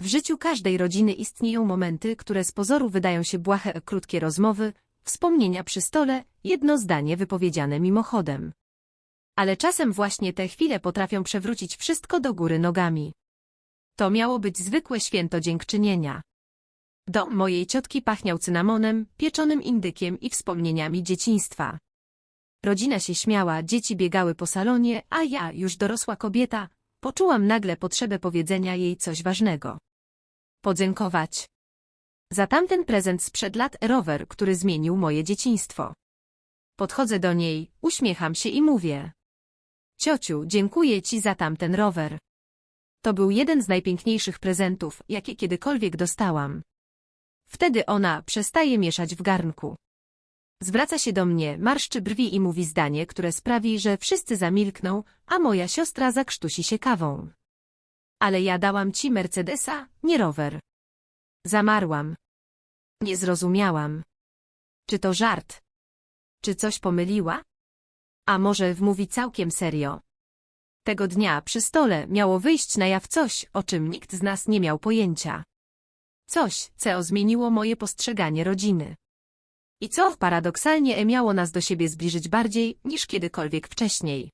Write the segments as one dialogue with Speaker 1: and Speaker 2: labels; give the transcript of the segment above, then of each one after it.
Speaker 1: W życiu każdej rodziny istnieją momenty, które z pozoru wydają się błahe, krótkie rozmowy, wspomnienia przy stole, jedno zdanie wypowiedziane mimochodem. Ale czasem właśnie te chwile potrafią przewrócić wszystko do góry nogami. To miało być zwykłe święto dziękczynienia. Dom mojej ciotki pachniał cynamonem, pieczonym indykiem i wspomnieniami dzieciństwa. Rodzina się śmiała, dzieci biegały po salonie, a ja, już dorosła kobieta, poczułam nagle potrzebę powiedzenia jej coś ważnego. Podziękować. Za tamten prezent sprzed lat rower, który zmienił moje dzieciństwo. Podchodzę do niej, uśmiecham się i mówię. Ciociu, dziękuję ci za tamten rower. To był jeden z najpiękniejszych prezentów, jakie kiedykolwiek dostałam. Wtedy ona przestaje mieszać w garnku. Zwraca się do mnie, marszczy brwi i mówi zdanie, które sprawi, że wszyscy zamilkną, a moja siostra zakrztusi się kawą. Ale ja dałam ci Mercedesa, nie rower. Zamarłam. Nie zrozumiałam. Czy to żart? Czy coś pomyliła? A może wmówi całkiem serio? Tego dnia przy stole miało wyjść na jaw coś, o czym nikt z nas nie miał pojęcia. Coś, co zmieniło moje postrzeganie rodziny. I co paradoksalnie miało nas do siebie zbliżyć bardziej niż kiedykolwiek wcześniej.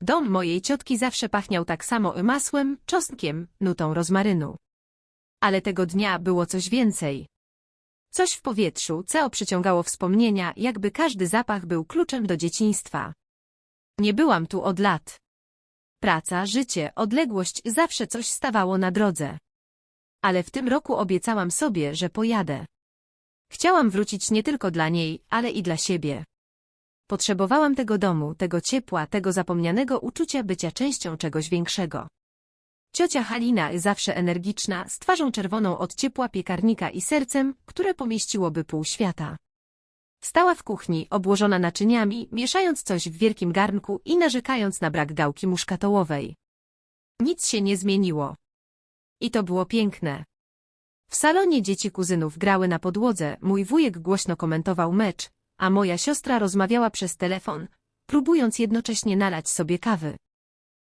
Speaker 1: Dom mojej ciotki zawsze pachniał tak samo masłem, czosnkiem, nutą rozmarynu. Ale tego dnia było coś więcej. Coś w powietrzu, co przyciągało wspomnienia, jakby każdy zapach był kluczem do dzieciństwa. Nie byłam tu od lat. Praca, życie, odległość zawsze coś stawało na drodze. Ale w tym roku obiecałam sobie, że pojadę. Chciałam wrócić nie tylko dla niej, ale i dla siebie. Potrzebowałam tego domu, tego ciepła, tego zapomnianego uczucia bycia częścią czegoś większego. Ciocia Halina, zawsze energiczna, z twarzą czerwoną od ciepła piekarnika i sercem, które pomieściłoby pół świata. Stała w kuchni, obłożona naczyniami, mieszając coś w wielkim garnku i narzekając na brak gałki muszkatołowej. Nic się nie zmieniło. I to było piękne. W salonie dzieci kuzynów grały na podłodze, mój wujek głośno komentował mecz, a moja siostra rozmawiała przez telefon, próbując jednocześnie nalać sobie kawy.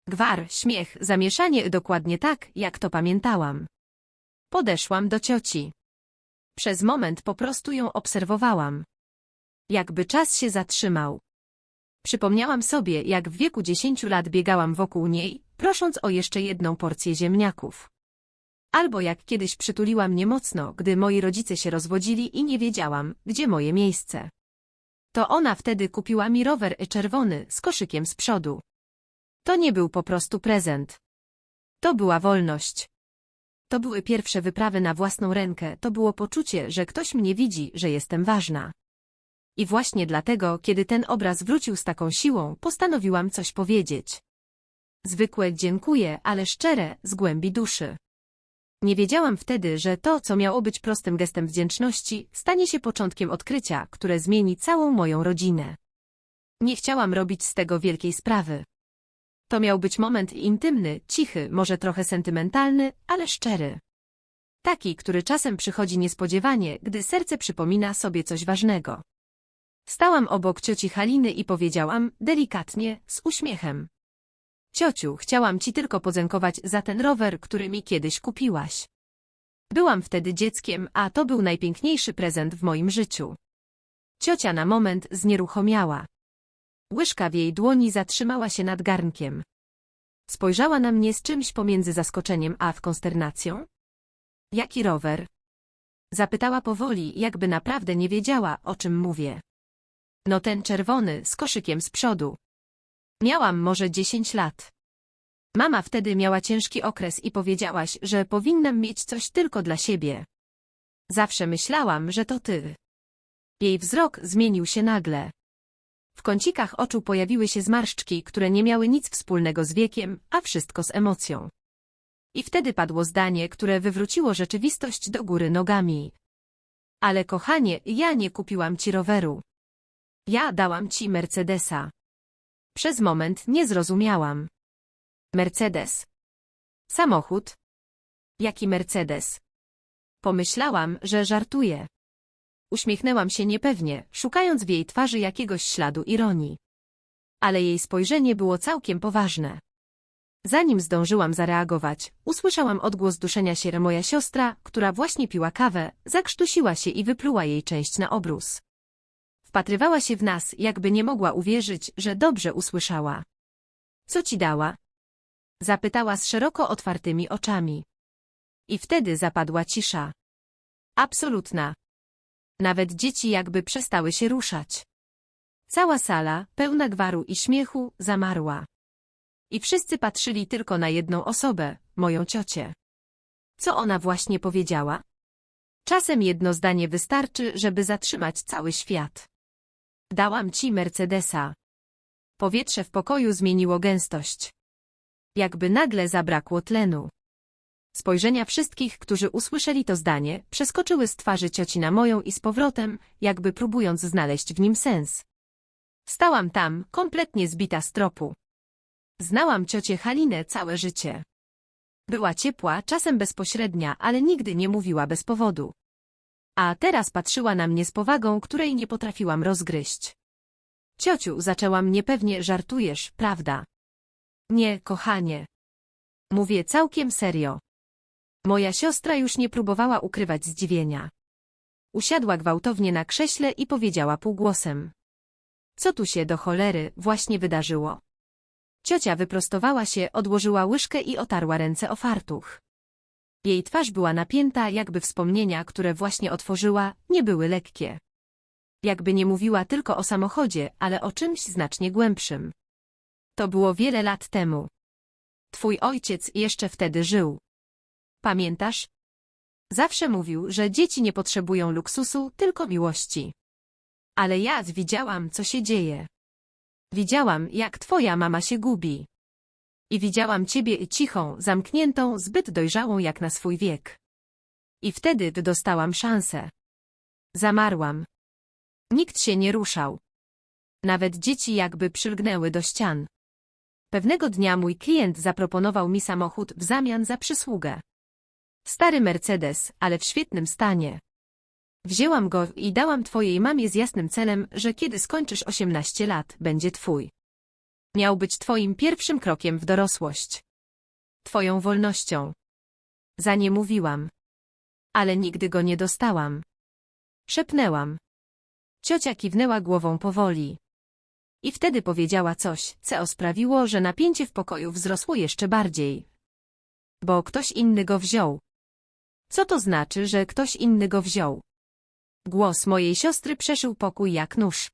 Speaker 1: Gwar, śmiech, zamieszanie dokładnie tak, jak to pamiętałam. Podeszłam do cioci. Przez moment po prostu ją obserwowałam. Jakby czas się zatrzymał. Przypomniałam sobie, jak w wieku dziesięciu lat biegałam wokół niej, prosząc o jeszcze jedną porcję ziemniaków. Albo jak kiedyś przytuliła mnie mocno, gdy moi rodzice się rozwodzili i nie wiedziałam, gdzie moje miejsce. To ona wtedy kupiła mi rower czerwony z koszykiem z przodu. To nie był po prostu prezent. To była wolność. To były pierwsze wyprawy na własną rękę, to było poczucie, że ktoś mnie widzi, że jestem ważna. I właśnie dlatego, kiedy ten obraz wrócił z taką siłą, postanowiłam coś powiedzieć. Zwykłe dziękuję, ale szczere, z głębi duszy. Nie wiedziałam wtedy, że to, co miało być prostym gestem wdzięczności, stanie się początkiem odkrycia, które zmieni całą moją rodzinę. Nie chciałam robić z tego wielkiej sprawy. To miał być moment intymny, cichy, może trochę sentymentalny, ale szczery. Taki, który czasem przychodzi niespodziewanie, gdy serce przypomina sobie coś ważnego. Stałam obok cioci Haliny i powiedziałam, delikatnie, z uśmiechem. Ciociu, chciałam ci tylko podziękować za ten rower, który mi kiedyś kupiłaś. Byłam wtedy dzieckiem, a to był najpiękniejszy prezent w moim życiu. Ciocia na moment znieruchomiała. Łyżka w jej dłoni zatrzymała się nad garnkiem. Spojrzała na mnie z czymś pomiędzy zaskoczeniem a w konsternacją. Jaki rower? Zapytała powoli, jakby naprawdę nie wiedziała, o czym mówię. No ten czerwony, z koszykiem z przodu. Miałam może dziesięć lat. Mama wtedy miała ciężki okres i powiedziałaś, że powinnam mieć coś tylko dla siebie. Zawsze myślałam, że to ty. Jej wzrok zmienił się nagle. W kącikach oczu pojawiły się zmarszczki, które nie miały nic wspólnego z wiekiem, a wszystko z emocją. I wtedy padło zdanie, które wywróciło rzeczywistość do góry nogami. Ale kochanie, ja nie kupiłam ci roweru. Ja dałam ci Mercedesa. Przez moment nie zrozumiałam. Mercedes. Samochód. Jaki Mercedes? Pomyślałam, że żartuje. Uśmiechnęłam się niepewnie, szukając w jej twarzy jakiegoś śladu ironii. Ale jej spojrzenie było całkiem poważne. Zanim zdążyłam zareagować, usłyszałam odgłos duszenia się moja siostra, która właśnie piła kawę, zakrztusiła się i wypluła jej część na obrus. Wpatrywała się w nas, jakby nie mogła uwierzyć, że dobrze usłyszała. Co ci dała? Zapytała z szeroko otwartymi oczami. I wtedy zapadła cisza. Absolutna. Nawet dzieci jakby przestały się ruszać. Cała sala, pełna gwaru i śmiechu, zamarła. I wszyscy patrzyli tylko na jedną osobę, moją ciocię. Co ona właśnie powiedziała? Czasem jedno zdanie wystarczy, żeby zatrzymać cały świat. Dałam ci Mercedesa. Powietrze w pokoju zmieniło gęstość. Jakby nagle zabrakło tlenu. Spojrzenia wszystkich, którzy usłyszeli to zdanie, przeskoczyły z twarzy cioci na moją i z powrotem, jakby próbując znaleźć w nim sens. Stałam tam, kompletnie zbita z tropu. Znałam ciocię Halinę całe życie. Była ciepła, czasem bezpośrednia, ale nigdy nie mówiła bez powodu. A teraz patrzyła na mnie z powagą, której nie potrafiłam rozgryźć. Ciociu, zaczęłam niepewnie, żartujesz, prawda? Nie, kochanie. Mówię całkiem serio. Moja siostra już nie próbowała ukrywać zdziwienia. Usiadła gwałtownie na krześle i powiedziała półgłosem. Co tu się do cholery właśnie wydarzyło? Ciocia wyprostowała się, odłożyła łyżkę i otarła ręce o fartuch. Jej twarz była napięta, jakby wspomnienia, które właśnie otworzyła, nie były lekkie. Jakby nie mówiła tylko o samochodzie, ale o czymś znacznie głębszym. To było wiele lat temu. Twój ojciec jeszcze wtedy żył. Pamiętasz? Zawsze mówił, że dzieci nie potrzebują luksusu, tylko miłości. Ale ja widziałam, co się dzieje. Widziałam, jak twoja mama się gubi. I widziałam ciebie cichą, zamkniętą, zbyt dojrzałą jak na swój wiek. I wtedy dostałam szansę. Zamarłam. Nikt się nie ruszał. Nawet dzieci jakby przylgnęły do ścian. Pewnego dnia mój klient zaproponował mi samochód w zamian za przysługę. Stary Mercedes, ale w świetnym stanie. Wzięłam go i dałam twojej mamie z jasnym celem, że kiedy skończysz 18 lat, będzie twój. Miał być twoim pierwszym krokiem w dorosłość. Twoją wolnością. Za nie mówiłam. Ale nigdy go nie dostałam. Szepnęłam. Ciocia kiwnęła głową powoli. I wtedy powiedziała coś, co sprawiło, że napięcie w pokoju wzrosło jeszcze bardziej. Bo ktoś inny go wziął. Co to znaczy, że ktoś inny go wziął? Głos mojej siostry przeszył pokój jak nóż.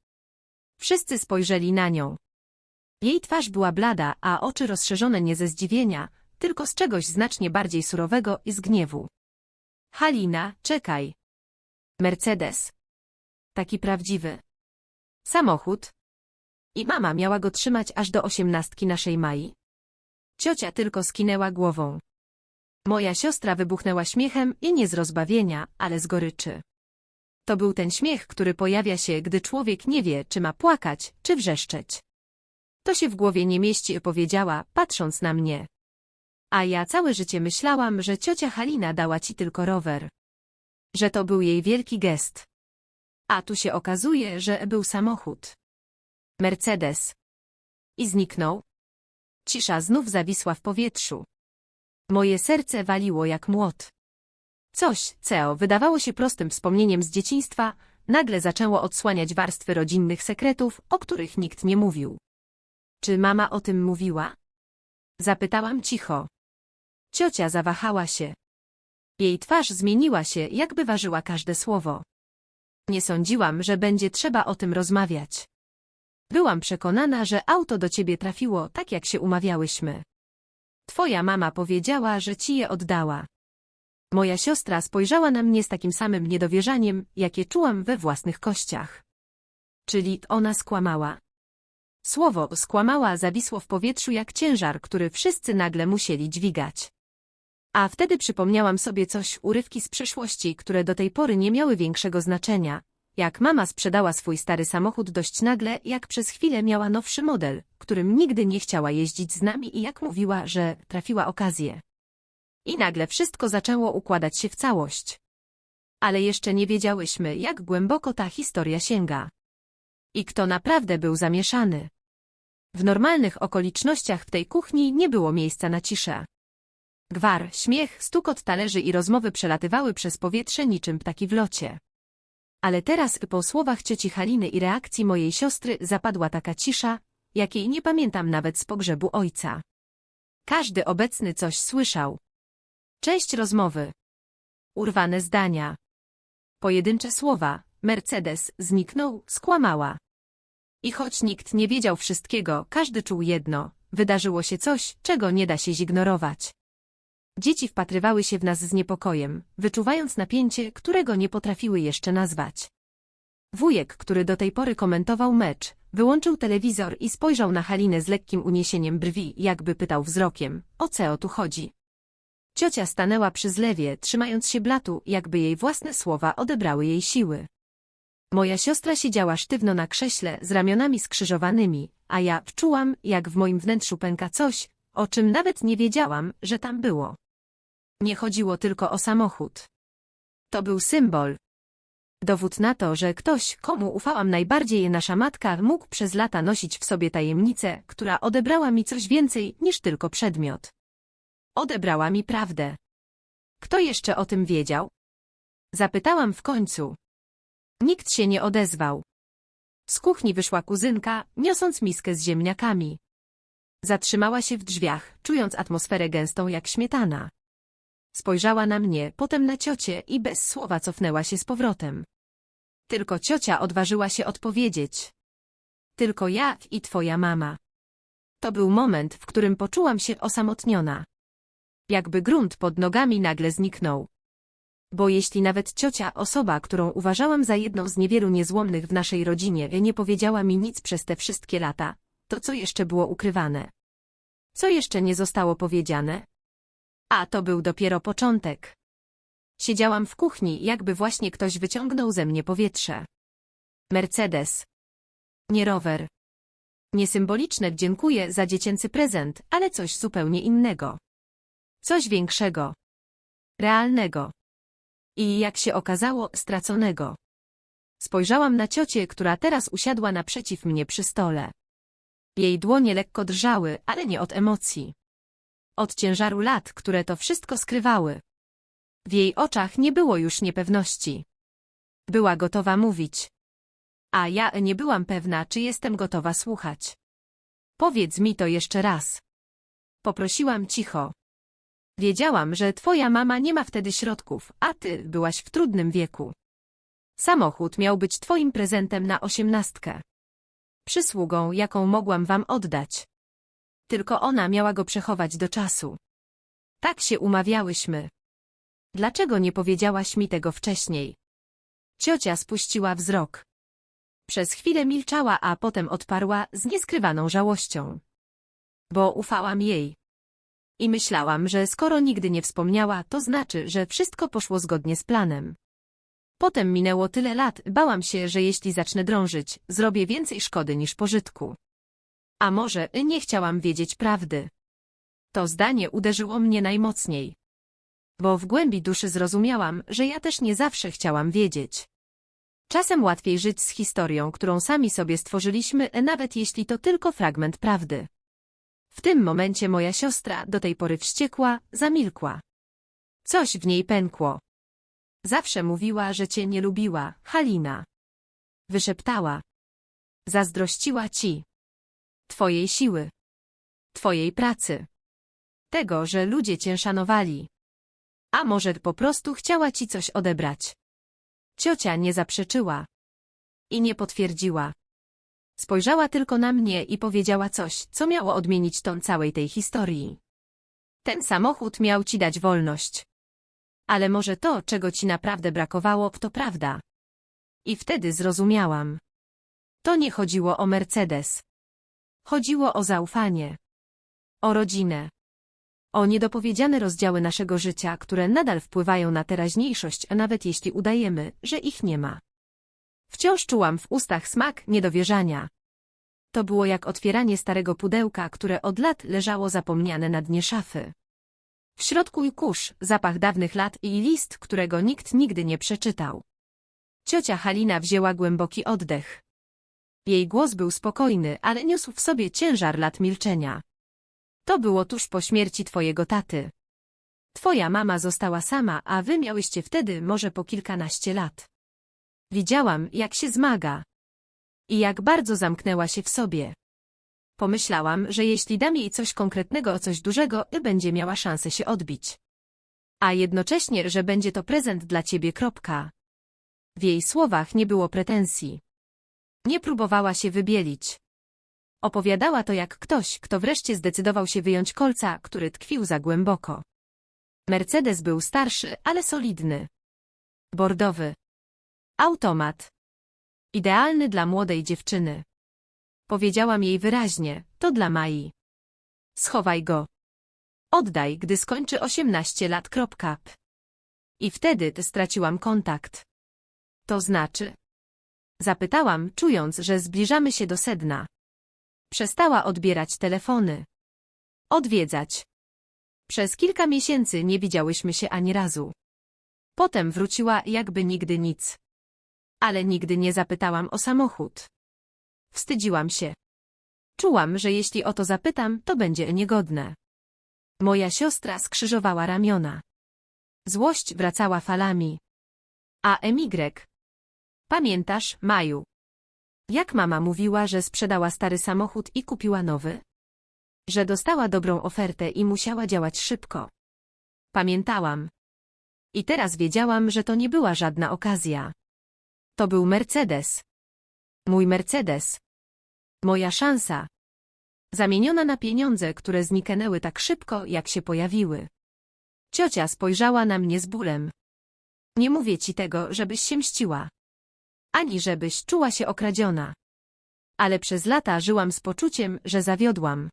Speaker 1: Wszyscy spojrzeli na nią. Jej twarz była blada, a oczy rozszerzone nie ze zdziwienia, tylko z czegoś znacznie bardziej surowego i z gniewu. Halina, czekaj. Mercedes. Taki prawdziwy. Samochód. I mama miała go trzymać aż do osiemnastki naszej Mai. Ciocia tylko skinęła głową. Moja siostra wybuchnęła śmiechem i nie z rozbawienia, ale z goryczy. To był ten śmiech, który pojawia się, gdy człowiek nie wie, czy ma płakać, czy wrzeszczeć. To się w głowie nie mieści, powiedziała, patrząc na mnie. A ja całe życie myślałam, że ciocia Halina dała ci tylko rower. Że to był jej wielki gest. A tu się okazuje, że był samochód. Mercedes. I zniknął. Cisza znów zawisła w powietrzu. Moje serce waliło jak młot. Coś, co wydawało się prostym wspomnieniem z dzieciństwa, nagle zaczęło odsłaniać warstwy rodzinnych sekretów, o których nikt nie mówił. Czy mama o tym mówiła? Zapytałam cicho. Ciocia zawahała się. Jej twarz zmieniła się, jakby ważyła każde słowo. Nie sądziłam, że będzie trzeba o tym rozmawiać. Byłam przekonana, że auto do ciebie trafiło tak, jak się umawiałyśmy. Twoja mama powiedziała, że ci je oddała. Moja siostra spojrzała na mnie z takim samym niedowierzaniem, jakie czułam we własnych kościach. Czyli ona skłamała. Słowo skłamała zawisło w powietrzu jak ciężar, który wszyscy nagle musieli dźwigać. A wtedy przypomniałam sobie coś, urywki z przeszłości, które do tej pory nie miały większego znaczenia. Jak mama sprzedała swój stary samochód dość nagle, jak przez chwilę miała nowszy model, którym nigdy nie chciała jeździć z nami i jak mówiła, że trafiła okazję. I nagle wszystko zaczęło układać się w całość. Ale jeszcze nie wiedziałyśmy, jak głęboko ta historia sięga. I kto naprawdę był zamieszany. W normalnych okolicznościach w tej kuchni nie było miejsca na ciszę. Gwar, śmiech, stukot talerzy i rozmowy przelatywały przez powietrze niczym ptaki w locie. Ale teraz po słowach cioci Haliny i reakcji mojej siostry zapadła taka cisza, jakiej nie pamiętam nawet z pogrzebu ojca. Każdy obecny coś słyszał. Część rozmowy. Urwane zdania. Pojedyncze słowa. Mercedes zniknął, skłamała. I choć nikt nie wiedział wszystkiego, każdy czuł jedno. Wydarzyło się coś, czego nie da się zignorować. Dzieci wpatrywały się w nas z niepokojem, wyczuwając napięcie, którego nie potrafiły jeszcze nazwać. Wujek, który do tej pory komentował mecz, wyłączył telewizor i spojrzał na Halinę z lekkim uniesieniem brwi, jakby pytał wzrokiem, o co tu chodzi. Ciocia stanęła przy zlewie, trzymając się blatu, jakby jej własne słowa odebrały jej siły. Moja siostra siedziała sztywno na krześle z ramionami skrzyżowanymi, a ja wczułam, jak w moim wnętrzu pęka coś, o czym nawet nie wiedziałam, że tam było. Nie chodziło tylko o samochód. To był symbol. Dowód na to, że ktoś, komu ufałam najbardziej nasza matka, mógł przez lata nosić w sobie tajemnicę, która odebrała mi coś więcej niż tylko przedmiot. Odebrała mi prawdę. Kto jeszcze o tym wiedział? Zapytałam w końcu. Nikt się nie odezwał. Z kuchni wyszła kuzynka, niosąc miskę z ziemniakami. Zatrzymała się w drzwiach, czując atmosferę gęstą jak śmietana. Spojrzała na mnie, potem na ciocię i bez słowa cofnęła się z powrotem. Tylko ciocia odważyła się odpowiedzieć. Tylko ja i twoja mama. To był moment, w którym poczułam się osamotniona. Jakby grunt pod nogami nagle zniknął. Bo jeśli nawet ciocia, osoba, którą uważałam za jedną z niewielu niezłomnych w naszej rodzinie, nie powiedziała mi nic przez te wszystkie lata, to co jeszcze było ukrywane? Co jeszcze nie zostało powiedziane? A to był dopiero początek. Siedziałam w kuchni, jakby właśnie ktoś wyciągnął ze mnie powietrze. Mercedes. Nie rower. Nie symboliczne dziękuję za dziecięcy prezent, ale coś zupełnie innego. Coś większego. Realnego. I jak się okazało, straconego. Spojrzałam na ciocię, która teraz usiadła naprzeciw mnie przy stole. Jej dłonie lekko drżały, ale nie od emocji. Od ciężaru lat, które to wszystko skrywały. W jej oczach nie było już niepewności. Była gotowa mówić. A ja nie byłam pewna, czy jestem gotowa słuchać. Powiedz mi to jeszcze raz. Poprosiłam cicho. Wiedziałam, że twoja mama nie ma wtedy środków, a ty byłaś w trudnym wieku. Samochód miał być twoim prezentem na osiemnastkę. Przysługą, jaką mogłam wam oddać. Tylko ona miała go przechować do czasu. Tak się umawiałyśmy. Dlaczego nie powiedziałaś mi tego wcześniej? Ciocia spuściła wzrok. Przez chwilę milczała, a potem odparła z nieskrywaną żałością. Bo ufałam jej. I myślałam, że skoro nigdy nie wspomniała, to znaczy, że wszystko poszło zgodnie z planem. Potem minęło tyle lat, bałam się, że jeśli zacznę drążyć, zrobię więcej szkody niż pożytku. A może nie chciałam wiedzieć prawdy. To zdanie uderzyło mnie najmocniej. Bo w głębi duszy zrozumiałam, że ja też nie zawsze chciałam wiedzieć. Czasem łatwiej żyć z historią, którą sami sobie stworzyliśmy, nawet jeśli to tylko fragment prawdy. W tym momencie moja siostra, do tej pory wściekła, zamilkła. Coś w niej pękło. Zawsze mówiła, że cię nie lubiła, Halina. Wyszeptała. Zazdrościła ci. Twojej siły. Twojej pracy. Tego, że ludzie cię szanowali. A może po prostu chciała ci coś odebrać. Ciocia nie zaprzeczyła. I nie potwierdziła. Spojrzała tylko na mnie i powiedziała coś, co miało odmienić ton całej tej historii. Ten samochód miał ci dać wolność. Ale może to, czego ci naprawdę brakowało, to prawda. I wtedy zrozumiałam. To nie chodziło o Mercedes. Chodziło o zaufanie. O rodzinę. O niedopowiedziane rozdziały naszego życia, które nadal wpływają na teraźniejszość, nawet jeśli udajemy, że ich nie ma. Wciąż czułam w ustach smak niedowierzania. To było jak otwieranie starego pudełka, które od lat leżało zapomniane na dnie szafy. W środku kurz, zapach dawnych lat i list, którego nikt nigdy nie przeczytał. Ciocia Halina wzięła głęboki oddech. Jej głos był spokojny, ale niósł w sobie ciężar lat milczenia. To było tuż po śmierci twojego taty. Twoja mama została sama, a wy miałyście wtedy może po kilkanaście lat. Widziałam, jak się zmaga. I jak bardzo zamknęła się w sobie. Pomyślałam, że jeśli dam jej coś konkretnego, coś dużego, będzie miała szansę się odbić. A jednocześnie, że będzie to prezent dla ciebie. Kropka. W jej słowach nie było pretensji. Nie próbowała się wybielić. Opowiadała to jak ktoś, kto wreszcie zdecydował się wyjąć kolca, który tkwił za głęboko. Mercedes był starszy, ale solidny. Bordowy. Automat. Idealny dla młodej dziewczyny. Powiedziałam jej wyraźnie, to dla Mai. Schowaj go. Oddaj, gdy skończy 18 lat. I wtedy straciłam kontakt. To znaczy? Zapytałam, czując, że zbliżamy się do sedna. Przestała odbierać telefony. Odwiedzać. Przez kilka miesięcy nie widziałyśmy się ani razu. Potem wróciła jakby nigdy nic. Ale nigdy nie zapytałam o samochód. Wstydziłam się. Czułam, że jeśli o to zapytam, to będzie niegodne. Moja siostra skrzyżowała ramiona. Złość wracała falami. A MY? Pamiętasz, Maju? Jak mama mówiła, że sprzedała stary samochód i kupiła nowy? Że dostała dobrą ofertę i musiała działać szybko. Pamiętałam. I teraz wiedziałam, że to nie była żadna okazja. To był Mercedes. Mój Mercedes. Moja szansa. Zamieniona na pieniądze, które zniknęły tak szybko, jak się pojawiły. Ciocia spojrzała na mnie z bólem. Nie mówię ci tego, żebyś się mściła. Ani żebyś czuła się okradziona. Ale przez lata żyłam z poczuciem, że zawiodłam.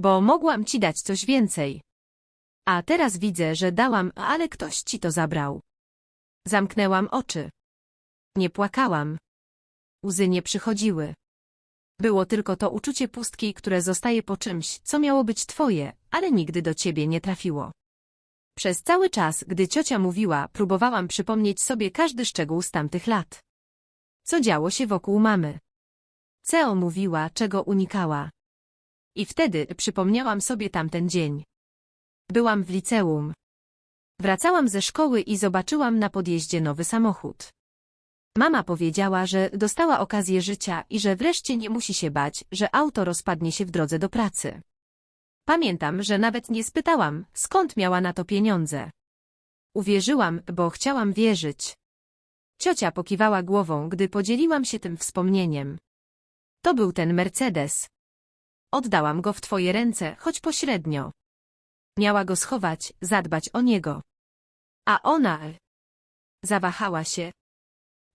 Speaker 1: Bo mogłam ci dać coś więcej. A teraz widzę, że dałam, ale ktoś ci to zabrał. Zamknęłam oczy. Nie płakałam. Łzy nie przychodziły. Było tylko to uczucie pustki, które zostaje po czymś, co miało być twoje, ale nigdy do ciebie nie trafiło. Przez cały czas, gdy ciocia mówiła, próbowałam przypomnieć sobie każdy szczegół z tamtych lat. Co działo się wokół mamy? Ceo mówiła, czego unikała. I wtedy przypomniałam sobie tamten dzień. Byłam w liceum. Wracałam ze szkoły i zobaczyłam na podjeździe nowy samochód. Mama powiedziała, że dostała okazję życia i że wreszcie nie musi się bać, że auto rozpadnie się w drodze do pracy. Pamiętam, że nawet nie spytałam, skąd miała na to pieniądze. Uwierzyłam, bo chciałam wierzyć. Ciocia pokiwała głową, gdy podzieliłam się tym wspomnieniem. To był ten Mercedes. Oddałam go w twoje ręce, choć pośrednio. Miała go schować, zadbać o niego. A ona... Zawahała się,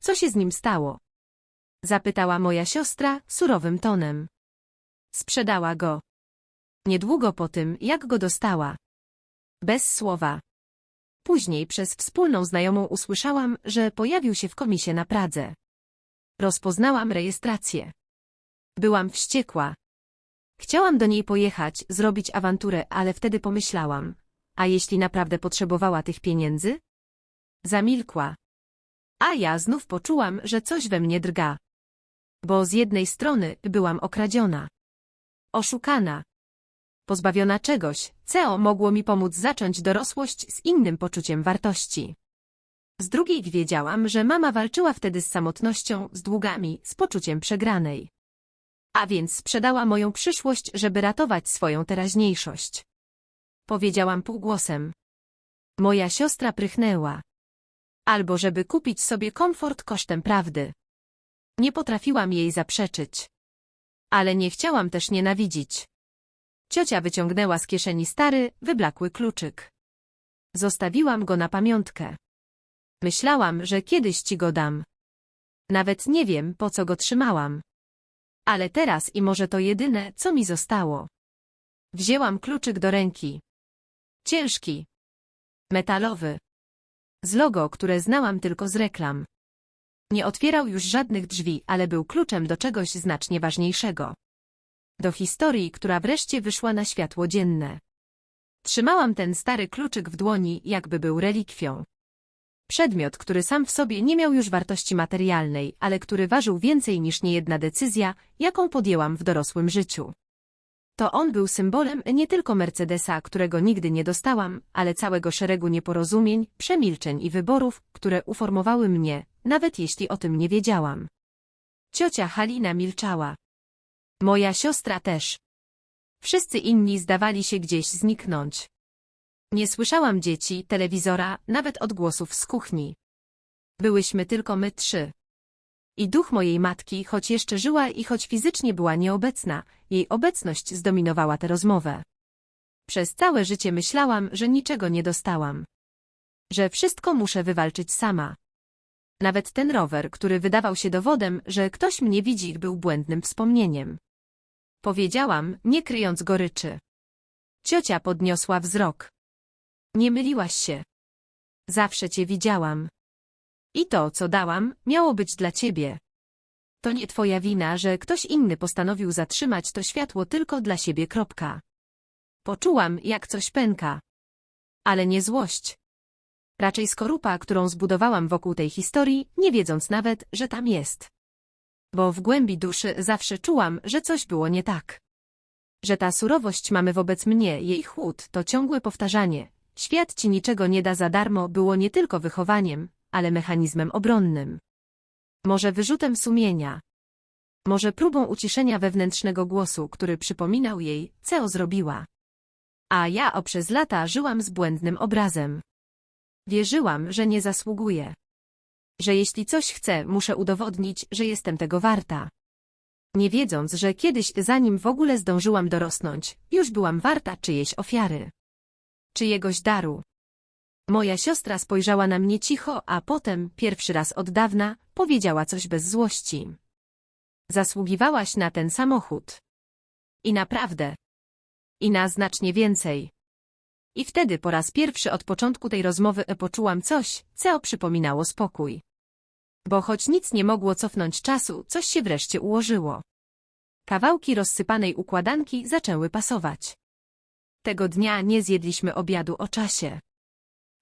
Speaker 1: co się z nim stało? Zapytała moja siostra surowym tonem. Sprzedała go. Niedługo po tym, jak go dostała. Bez słowa. Później przez wspólną znajomą usłyszałam, że pojawił się w komisie na Pradze. Rozpoznałam rejestrację. Byłam wściekła. Chciałam do niej pojechać, zrobić awanturę, ale wtedy pomyślałam, a jeśli naprawdę potrzebowała tych pieniędzy? Zamilkła. A ja znów poczułam, że coś we mnie drga. Bo z jednej strony byłam okradziona. Oszukana. Pozbawiona czegoś, CEO mogło mi pomóc zacząć dorosłość z innym poczuciem wartości. Z drugiej wiedziałam, że mama walczyła wtedy z samotnością, z długami, z poczuciem przegranej. A więc sprzedała moją przyszłość, żeby ratować swoją teraźniejszość. Powiedziałam półgłosem. Moja siostra prychnęła albo żeby kupić sobie komfort kosztem prawdy. Nie potrafiłam jej zaprzeczyć. Ale nie chciałam też nienawidzić. Ciocia wyciągnęła z kieszeni stary, wyblakły kluczyk. Zostawiłam go na pamiątkę. Myślałam, że kiedyś ci go dam. Nawet nie wiem, po co go trzymałam. Ale teraz i może to jedyne, co mi zostało. Wzięłam kluczyk do ręki. Ciężki. Metalowy. Z logo, które znałam tylko z reklam. Nie otwierał już żadnych drzwi, ale był kluczem do czegoś znacznie ważniejszego. Do historii, która wreszcie wyszła na światło dzienne. Trzymałam ten stary kluczyk w dłoni, jakby był relikwią. Przedmiot, który sam w sobie nie miał już wartości materialnej, ale który ważył więcej niż niejedna decyzja, jaką podjęłam w dorosłym życiu. To on był symbolem nie tylko Mercedesa, którego nigdy nie dostałam, ale całego szeregu nieporozumień, przemilczeń i wyborów, które uformowały mnie, nawet jeśli o tym nie wiedziałam. Ciocia Halina milczała. Moja siostra też. Wszyscy inni zdawali się gdzieś zniknąć. Nie słyszałam dzieci, telewizora, nawet odgłosów z kuchni. Byłyśmy tylko my trzy. I duch mojej matki, choć jeszcze żyła i choć fizycznie była nieobecna, jej obecność zdominowała tę rozmowę. Przez całe życie myślałam, że niczego nie dostałam. Że wszystko muszę wywalczyć sama. Nawet ten rower, który wydawał się dowodem, że ktoś mnie widzi, był błędnym wspomnieniem. Powiedziałam, nie kryjąc goryczy. Ciocia podniosła wzrok. Nie myliłaś się. Zawsze cię widziałam. I to, co dałam, miało być dla ciebie. To nie twoja wina, że ktoś inny postanowił zatrzymać to światło tylko dla siebie. Kropka. Poczułam, jak coś pęka. Ale nie złość. Raczej skorupa, którą zbudowałam wokół tej historii, nie wiedząc nawet, że tam jest. Bo w głębi duszy zawsze czułam, że coś było nie tak. Że ta surowość mamy wobec mnie, jej chłód, to ciągłe powtarzanie. Świat ci niczego nie da za darmo było nie tylko wychowaniem, ale mechanizmem obronnym. Może wyrzutem sumienia. Może próbą uciszenia wewnętrznego głosu, który przypominał jej, co zrobiła. A ja o przez lata żyłam z błędnym obrazem. Wierzyłam, że nie zasługuję. Że jeśli coś chcę, muszę udowodnić, że jestem tego warta. Nie wiedząc, że kiedyś, zanim w ogóle zdążyłam dorosnąć, już byłam warta czyjejś ofiary. Czyjegoś daru. Moja siostra spojrzała na mnie cicho, a potem, pierwszy raz od dawna, powiedziała coś bez złości. Zasługiwałaś na ten samochód. I naprawdę. I na znacznie więcej. I wtedy po raz pierwszy od początku tej rozmowy poczułam coś, co przypominało spokój. Bo choć nic nie mogło cofnąć czasu, coś się wreszcie ułożyło. Kawałki rozsypanej układanki zaczęły pasować. Tego dnia nie zjedliśmy obiadu o czasie.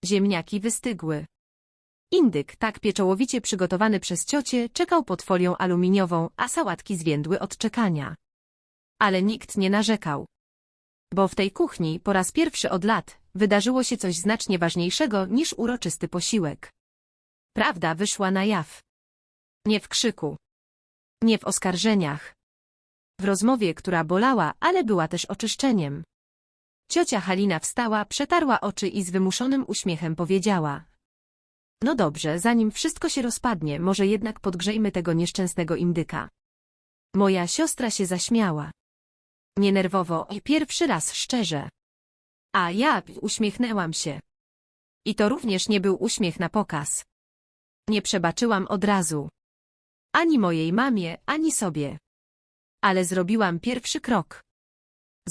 Speaker 1: Ziemniaki wystygły. Indyk, tak pieczołowicie przygotowany przez ciocie, czekał pod folią aluminiową, a sałatki zwiędły od czekania. Ale nikt nie narzekał. Bo w tej kuchni, po raz pierwszy od lat, wydarzyło się coś znacznie ważniejszego niż uroczysty posiłek. Prawda wyszła na jaw. Nie w krzyku. Nie w oskarżeniach. W rozmowie, która bolała, ale była też oczyszczeniem. Ciocia Halina wstała, przetarła oczy i z wymuszonym uśmiechem powiedziała. No dobrze, zanim wszystko się rozpadnie, może jednak podgrzejmy tego nieszczęsnego indyka. Moja siostra się zaśmiała. Nie nerwowo i pierwszy raz szczerze. A ja uśmiechnęłam się. I to również nie był uśmiech na pokaz. Nie przebaczyłam od razu. Ani mojej mamie, ani sobie. Ale zrobiłam pierwszy krok.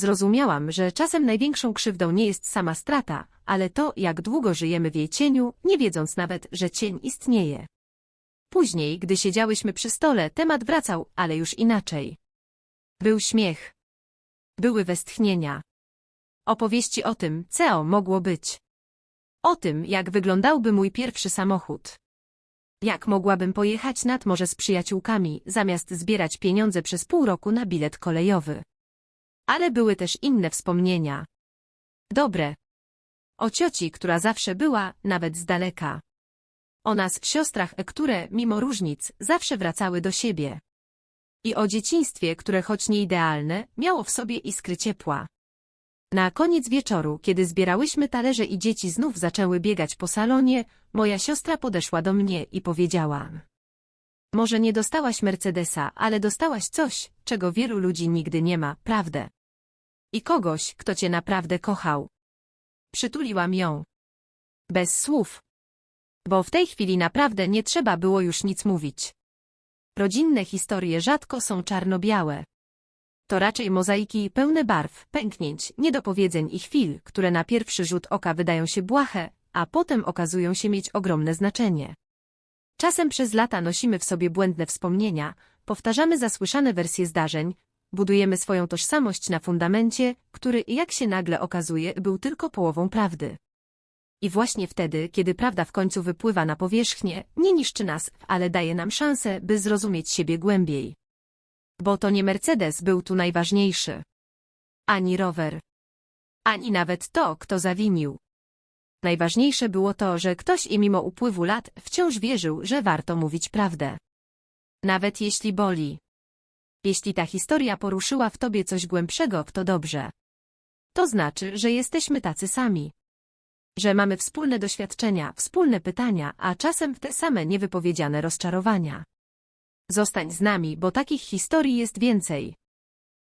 Speaker 1: Zrozumiałam, że czasem największą krzywdą nie jest sama strata, ale to, jak długo żyjemy w jej cieniu, nie wiedząc nawet, że cień istnieje. Później, gdy siedziałyśmy przy stole, temat wracał, ale już inaczej. Był śmiech. Były westchnienia. Opowieści o tym, co mogło być. O tym, jak wyglądałby mój pierwszy samochód. Jak mogłabym pojechać nad morze z przyjaciółkami, zamiast zbierać pieniądze przez pół roku na bilet kolejowy. Ale były też inne wspomnienia. Dobre. O cioci, która zawsze była, nawet z daleka. O nas, siostrach, które, mimo różnic, zawsze wracały do siebie. I o dzieciństwie, które choć nie idealne, miało w sobie iskry ciepła. Na koniec wieczoru, kiedy zbierałyśmy talerze i dzieci znów zaczęły biegać po salonie, moja siostra podeszła do mnie i powiedziała. Może nie dostałaś Mercedesa, ale dostałaś coś, czego wielu ludzi nigdy nie ma, prawdę. I kogoś, kto cię naprawdę kochał. Przytuliłam ją. Bez słów. Bo w tej chwili naprawdę nie trzeba było już nic mówić. Rodzinne historie rzadko są czarno-białe. To raczej mozaiki pełne barw, pęknięć, niedopowiedzeń i chwil, które na pierwszy rzut oka wydają się błahe, a potem okazują się mieć ogromne znaczenie. Czasem przez lata nosimy w sobie błędne wspomnienia, powtarzamy zasłyszane wersje zdarzeń, budujemy swoją tożsamość na fundamencie, który, jak się nagle okazuje, był tylko połową prawdy. I właśnie wtedy, kiedy prawda w końcu wypływa na powierzchnię, nie niszczy nas, ale daje nam szansę, by zrozumieć siebie głębiej. Bo to nie Mercedes był tu najważniejszy. Ani rower. Ani nawet to, kto zawinił. Najważniejsze było to, że ktoś i mimo upływu lat wciąż wierzył, że warto mówić prawdę. Nawet jeśli boli. Jeśli ta historia poruszyła w tobie coś głębszego, to dobrze. To znaczy, że jesteśmy tacy sami. Że mamy wspólne doświadczenia, wspólne pytania, a czasem te same niewypowiedziane rozczarowania. Zostań z nami, bo takich historii jest więcej.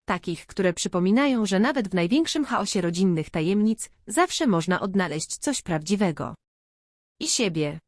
Speaker 1: Takich, które przypominają, że nawet w największym chaosie rodzinnych tajemnic zawsze można odnaleźć coś prawdziwego. I siebie.